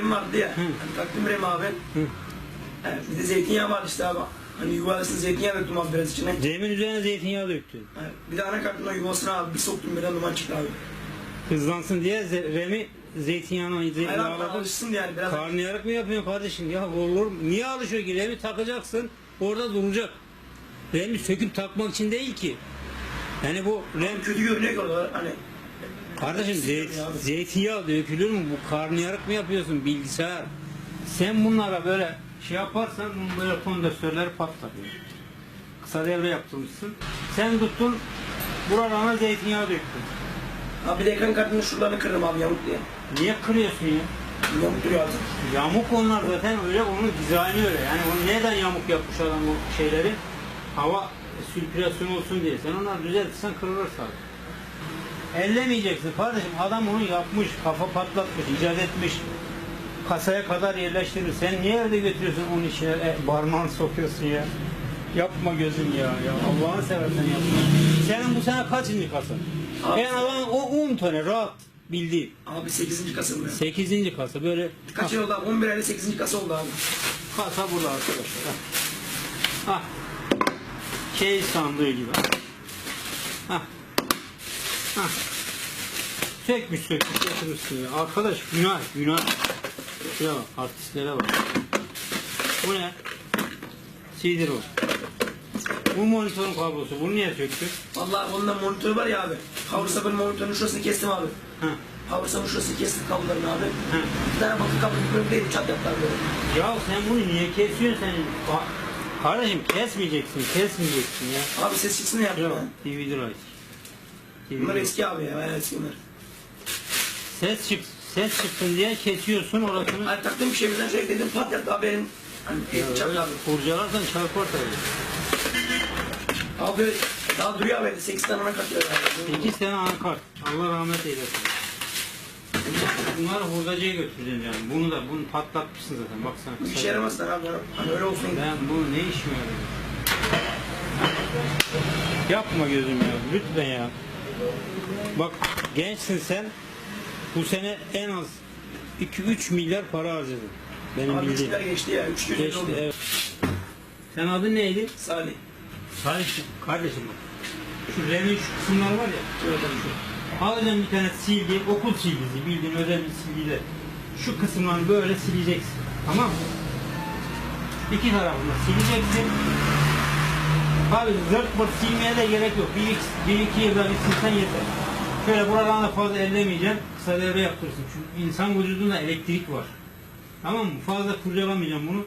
Vardı ya. Hani taktım Rem abi. Evet, bir de zeytinyağı var işte abi. Hani yuvasına zeytinyağı döktüm abi biraz içine. Zemin üzerine zeytinyağı döktün. Evet, bir de anakartına yuvasına abi bir soktum birden duman çıktı abi. Hızlansın diye ze- remi zeytinyağına Hayır abi alışsın yani biraz. Karnıyarık mı yapıyorsun kardeşim? Ya olur mu? Niye alışıyor ki? Remi takacaksın. Orada duracak. Remi söküp takmak için değil ki. Yani bu rem Kötü görünüyor ki orada hani. Kardeşim zeytinyağı dökülür mü? Bu karnıyarık mı yapıyorsun bilgisayar? Sen bunlara böyle şey yaparsan böyle kondansörleri patlar. Kısa devre yaptırmışsın. Sen tuttun buralarına zeytinyağı döktün. Abi de ekran kartının şuralarını kırdım abi yamuk diye. Niye kırıyorsun ya? Yamuk duruyor abi. Yamuk onlar zaten öyle onun dizaynı öyle. Yani onu neden yamuk yapmış adam bu şeyleri? Hava sirkülasyon olsun diye. Sen onları düzeltirsen kırılır sadece. Ellemeyeceksin kardeşim. Adam onu yapmış, kafa patlatmış, icat etmiş. Kasaya kadar yerleştirir. Sen niye evde götürüyorsun onun içine e, parmağını sokuyorsun ya? Yapma gözüm ya. ya. Allah'ını seversen yapma. Senin bu sene kaçıncı kasa? Abi- En azından o 10 tane rahat bildiğim. Abi 8. kasım ya. 8. kasa böyle Kaç yıl oldu abi? 11 ayda 8. kasa oldu abi. Kasa burada arkadaşlar. Ha. Ha. Şey sandığı gibi. Ha. Ha. Sökmüş sökmüş ya. Arkadaş günah günah. Şuraya bak artistlere bak. Bu ne? CD o. Bu monitörün kablosu. Bunu niye söktün? Vallahi ondan monitör var ya abi. Power Supply monitörünün şurasını kestim abi. Ha. Power Supply şurasını kestim kablolarını abi. Ha. Bir tane bakın kablo böyle değil çat yaptılar böyle. Ya sen bunu niye kesiyorsun sen? Ba- Kardeşim kesmeyeceksin, kesmeyeceksin ya. Abi ses çıksın ne yaptın Yok? DVD right. Bunlar eski abi ya. Bayağı eski bunlar. Ses çık ses çıksın diye kesiyorsun orasını. Hani taktığım bir şey birden şöyle dedim pat yaptı abi benim. Hani et abi. Kurcalarsan çarpar tabii. Abi daha duruyor abi evde 8 tane anakart var abi. İki sene anakart. Allah rahmet eylesin. Bunları hurdacıya götüreceğim yani. Bunu da bunu patlatmışsın zaten. Baksana. Bir işe yaramazlar abi. Hani öyle olsun. Ben bu ne işime yarıyor? Yapma gözüm ya. Lütfen ya. Bak gençsin sen. Bu sene en az 2-3 milyar para harcadın. Benim Abi 3 bildiğim. milyar geçti ya. 3 Geçti oldu. evet. Sen adın neydi? Salih. Kardeşim, kardeşim bak. Şu remin şu kısımlar var ya. Abi şu. Alacaksın bir tane silgi, okul silgisi, bildiğin özel bir silgiyle. Şu kısımları böyle sileceksin. Tamam mı? İki tarafını sileceksin. Abi zırt pırt silmeye de gerek yok. Bir, iki- bir iki yılda bir silsen yeter. Şöyle buradan da fazla ellemeyeceksin. Kısa devre yaptırırsın. Çünkü insan vücudunda elektrik var. Tamam mı? Fazla kurcalamayacaksın bunu.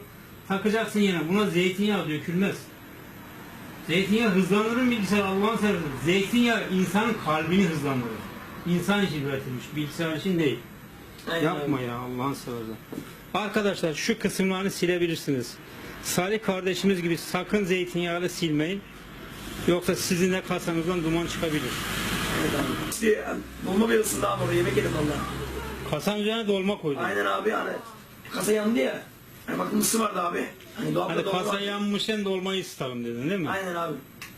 Takacaksın yine. Buna zeytinyağı dökülmez. Zeytinyağı hızlandırır bilgisayar Allah'ın seversen. Zeytinyağı insanın kalbini hızlandırır. İnsan için üretilmiş, bilgisayar için değil. Aynen Yapma ya Allah'ın seversen. Arkadaşlar şu kısımlarını silebilirsiniz. Salih kardeşimiz gibi sakın zeytinyağıyla silmeyin. Yoksa sizin de kasanızdan duman çıkabilir. Evet abi. İşte yani, bir ısındı abi orada yemek yedim valla. Kasanın üzerine dolma koydum. Aynen abi hani kasa yandı ya. Hani baktım ısı vardı abi. Hani dolapta Hadi dolma kasa vardı. yanmışken dolmayı ısıtalım dedin değil mi? Aynen abi.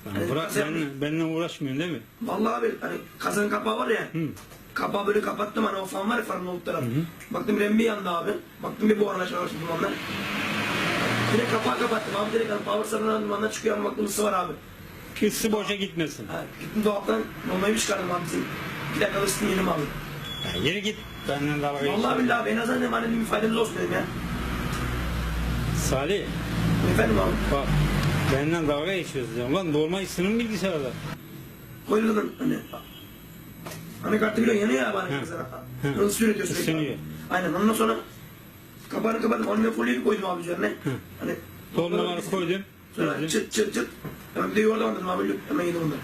Yani Hani bırak kasa benimle, benimle uğraşmıyorsun değil mi? Vallahi abi hani kazanın kapağı var ya. Hı. Kapağı böyle kapattım hani o fan var ya fanın olduğu taraf. Baktım rembi yandı abi. Baktım bir buharlaşma var dumanlar. Direkt kapağı kapattım abi direkt hani power sarılan dumanlar çıkıyor ama baktım ısı var abi. Isı boşa gitmesin. Ha, gittim dolaptan dolmayı bir çıkardım abi bizim. Bir dakika ısıtın yedim abi. Ya yürü git. Benden dalga Vallahi billahi abi en azından dedim dedim bir faydamız olsun dedim ya. Salih Efendim abi. bak benden dalga geçiyorsun ya. Ulan dolma ısının bilgisayarda. Koyulun hani. Hani kartı biliyorsun yanıyor ya bana kızana. Hı. Onu sürüyor sürekli. Isınıyor. Aynen ondan sonra kapağını kapatıp alüminyum folyoyu koydum abi üzerine. Hani Dolmaları koydum. Sonra çıt çıt çıt. Hemen bir de yuvarlamadım abi. Hemen yedim onları.